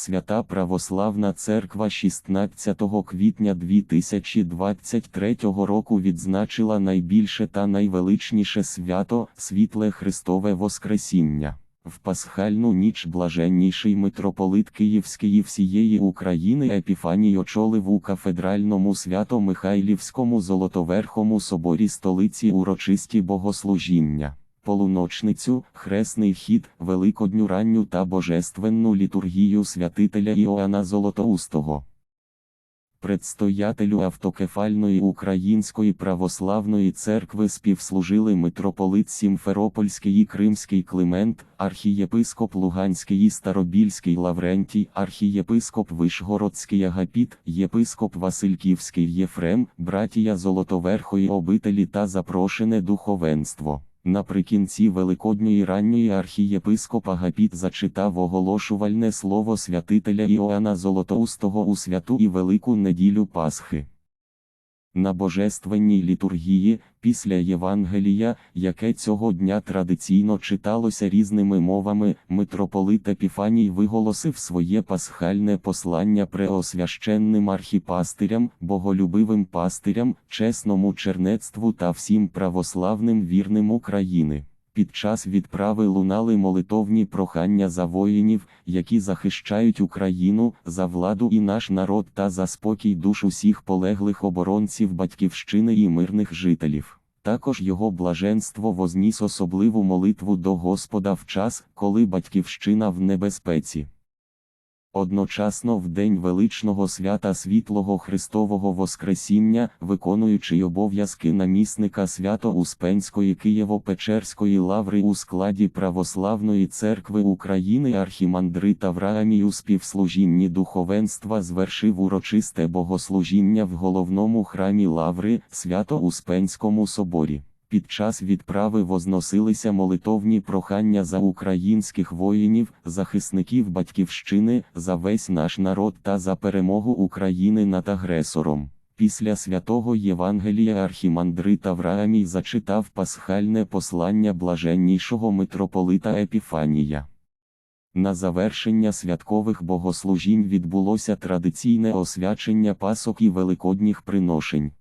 Свята Православна Церква 16 квітня 2023 року відзначила найбільше та найвеличніше свято Світле Христове Воскресіння. В пасхальну ніч блаженніший митрополит Київський і всієї України Епіфаній очолив у кафедральному свято-Михайлівському Золотоверхому соборі столиці урочисті богослужіння полуночницю, хресний хід, великодню ранню та божественну літургію святителя Іоанна Золотоустого. Предстоятелю автокефальної Української православної церкви співслужили митрополит Сімферопольський і Кримський Климент, архієпископ Луганський і Старобільський Лаврентій, архієпископ Вишгородський Агапіт, єпископ Васильківський Єфрем, братія Золотоверхої обителі та запрошене духовенство. Наприкінці Великодньої ранньої архієпископ Агапіт зачитав оголошувальне слово святителя Іоанна Золотоустого у святу і велику неділю Пасхи. На божественній літургії, після Євангелія, яке цього дня традиційно читалося різними мовами, митрополит Епіфаній виголосив своє пасхальне послання преосвященним архіпастирям, боголюбивим пастирям, чесному чернецтву та всім православним вірним України. Під час відправи лунали молитовні прохання за воїнів, які захищають Україну, за владу і наш народ та за спокій душ усіх полеглих оборонців батьківщини і мирних жителів. Також його блаженство возніс особливу молитву до Господа в час, коли батьківщина в небезпеці. Одночасно в день величного свята Світлого Христового Воскресіння, виконуючи обов'язки намісника Свято-Успенської Києво-Печерської лаври у складі Православної церкви України архімандрит Авраамій у співслужінні духовенства звершив урочисте богослужіння в головному храмі лаври, Свято-Успенському соборі. Під час відправи возносилися молитовні прохання за українських воїнів, захисників батьківщини, за весь наш народ та за перемогу України над агресором. Після святого Євангелія архімандрит Авраамій зачитав пасхальне послання блаженнішого митрополита Епіфанія. На завершення святкових богослужінь відбулося традиційне освячення пасок і великодніх приношень.